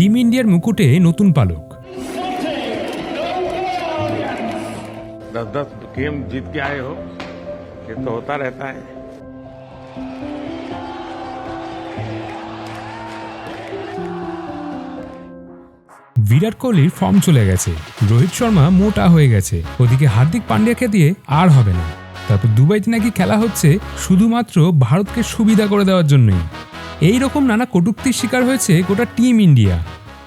Team ইন্ডিয়ার মুকুটে নতুন পালক दस दस गेम जीत के आए हो ये तो होता रहता है বিরাট কোহলির ফর্ম চলে গেছে রোহিত শর্মা মোটা হয়ে গেছে ওদিকে হার্দিক পান্ডিয়াকে দিয়ে আর হবে না তারপর দুবাইতে নাকি খেলা হচ্ছে শুধুমাত্র ভারতকে সুবিধা করে দেওয়ার জন্যই এই রকম নানা কটূক্তির শিকার হয়েছে গোটা টিম ইন্ডিয়া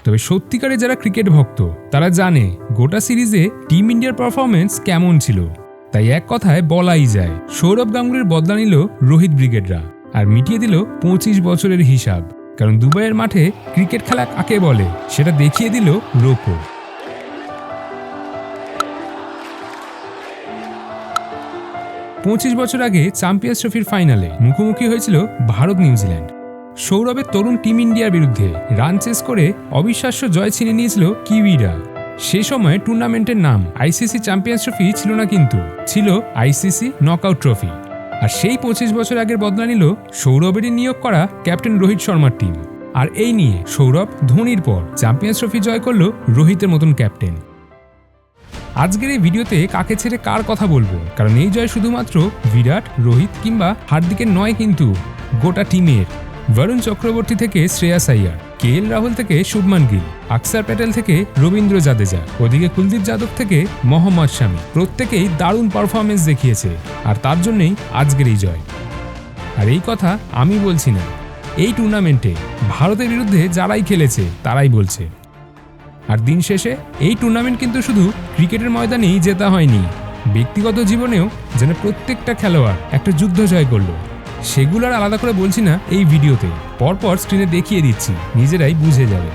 তবে সত্যিকারে যারা ক্রিকেট ভক্ত, তারা জানে গোটা সিরিজে টিম ইন্ডিয়ার পারফরমেন্স কেমন ছিল। তাই এক কথায় বলাই যায়, সৌরভ গাঙ্গুলির বদলা নিল রোহিত ব্রিগেডরা আর মিটিয়ে দিল পঁচিশ বছরের হিসাব। কারণ দুবাইয়ের মাঠে ক্রিকেট খেলা কাকে বলে, সেটা দেখিয়ে দিল রোকো পঁচিশ বছর আগে চ্যাম্পিয়ন্স ট্রফির ফাইনালে মুখোমুখি হয়েছিল ভারত নিউজিল্যান্ড সৌরভের তরুণ টিম ইন্ডিয়ার বিরুদ্ধে রান চেস করে অবিশ্বাস্য জয় ছিনে নিয়েছিল কিউইরা। সে সময় টুর্নামেন্টের নাম আইসিসি চ্যাম্পিয়ন্স ট্রফি ছিল না কিন্তু, ছিল আইসিসি নকআউট ট্রফি। আর সেই পঁচিশ বছর আগের বদলা নিল সৌরভেরই নিয়োগ করা ক্যাপ্টেন রোহিত শর্মার টিম। আর এই নিয়ে সৌরভ ধোনির পর চ্যাম্পিয়ন্স ট্রফি জয় করল রোহিতের মতন ক্যাপ্টেন। আজকের এই ভিডিওতে কাকে ছেড়ে কার কথা বলব? কারণ এই জয় শুধুমাত্র বিরাট, রোহিত কিংবা হার্দিকের নয় কিন্তু গোটা টিমের। বরুণ চক্রবর্তী থেকে শ্রেয়াস আইয়ার কে এল রাহুল থেকে শুভমান গিল, আকসার প্যাটেল থেকে রবীন্দ্র জাদেজা, ওদিকে কুলদীপ যাদব থেকে মোহাম্মদ শামি। প্রত্যেকেই দারুণ পারফরমেন্স দেখিয়েছে, আর তার জন্যই আজকের এই জয়। আর এই কথা আমি বলছি না। এই টুর্নামেন্টে ভারতের বিরুদ্ধে যারাই খেলেছে, তারাই বলছে। আর দিন শেষে এই টুর্নামেন্ট কিন্তু শুধু ক্রিকেটের ময়দানেই জেতা হয়নি। ব্যক্তিগত জীবনেও যেন প্রত্যেকটা খেলোয়াড় একটা যুদ্ধ জয় করল। সেগুলো আর আলাদা করে বলছি না এই ভিডিওতে। পরপর স্ক্রিনে দেখিয়ে দিচ্ছি, নিজেরাই বুঝে যাবে।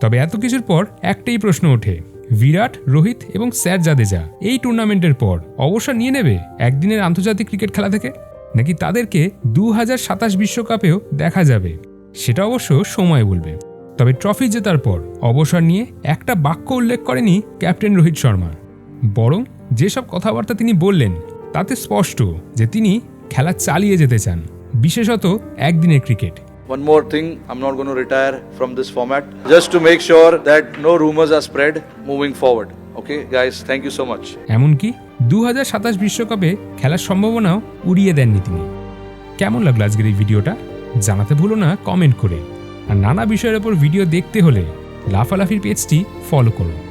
তবে এত কিছুর পর একটাই প্রশ্ন ওঠে, বিরাট, রোহিত এবং স্যার জাদেজা এই টুর্নামেন্টের পর অবসর নিয়ে নেবে একদিনের আন্তর্জাতিক ক্রিকেট খেলা থেকে? নাকি তাদেরকে দু বিশ্বকাপেও দেখা যাবে? সেটা অবশ্য সময় বলবে। তবে ট্রফি জেতার পর অবসর নিয়ে একটা বাক্য উল্লেখ করেনি ক্যাপ্টেন রোহিত শর্মা বরং যেসব কথাবার্তা তিনি বললেন তাতে স্পষ্ট যে তিনি খেলা চালিয়ে যেতে চান বিশেষত একদিনের cricket One more thing, I'm not going to retire from this format. Just to make sure that no rumors are spread moving forward. Okay, guys, thank you so much. এমনকি দু হাজার সাতাশ বিশ্বকাপে খেলার সম্ভাবনাও উড়িয়ে দেননি তিনি কেমন লাগল আজকের এই ভিডিওটা জানাতে ভুলো না কমেন্ট করে আর নানা বিষয়ের ওপর ভিডিও দেখতে হলে লাফালাফির পেজটি ফলো করো